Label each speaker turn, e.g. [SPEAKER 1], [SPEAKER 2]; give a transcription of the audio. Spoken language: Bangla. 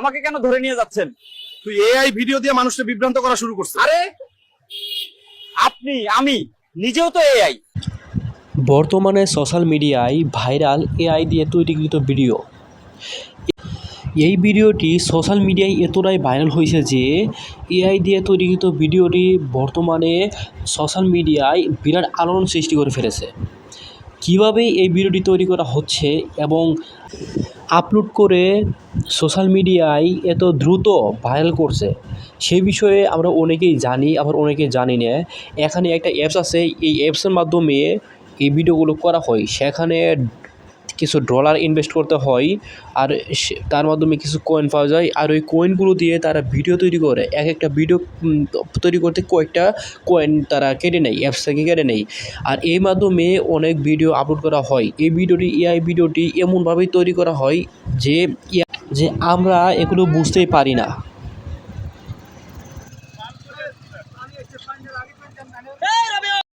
[SPEAKER 1] আমাকে কেন ধরে নিয়ে যাচ্ছেন?
[SPEAKER 2] তুই এআই ভিডিও দিয়ে মানুষকে বিভ্রান্ত করা শুরু করছিস।
[SPEAKER 1] আরে আপনি আমি নিজেও তো এআই
[SPEAKER 3] বর্তমানে সোশ্যাল মিডিয়ায় ভাইরাল এআই দিয়ে তৈরিকৃত ভিডিও এই ভিডিওটি সোশ্যাল মিডিয়ায় এতটাই ভাইরাল হয়েছে যে এআই দিয়ে তৈরিকৃত ভিডিওটি বর্তমানে সোশ্যাল মিডিয়ায় বিরাট আলোড়ন সৃষ্টি করে ফেলেছে। কীভাবে এই ভিডিওটি তৈরি করা হচ্ছে এবং আপলোড করে সোশ্যাল মিডিয়ায় এত দ্রুত ভাইরাল করছে সেই বিষয়ে আমরা অনেকেই জানি, আবার অনেকে জানি না। এখানে একটা অ্যাপস আছে, এই অ্যাপসের মাধ্যমে এই ভিডিওগুলো করা হয়। সেখানে কিছু ডলার ইনভেস্ট করতে হয় আর তার মাধ্যমে কিছু কয়েন পাওয়া যায়। আর ওই কয়েনগুলো দিয়ে তারা ভিডিও তৈরি করে। এক একটা ভিডিও তৈরি করতে কয়েকটা কয়েন তারা কেটে নেয় অ্যাপস থেকে কেটে নেয়। আর এই মাধ্যমে অনেক ভিডিও আপলোড করা হয়। এই ভিডিওটি এআই ভিডিওটি এমনভাবেই তৈরি করা হয় যে যে আমরা এগুলো বুঝতেই পারি না।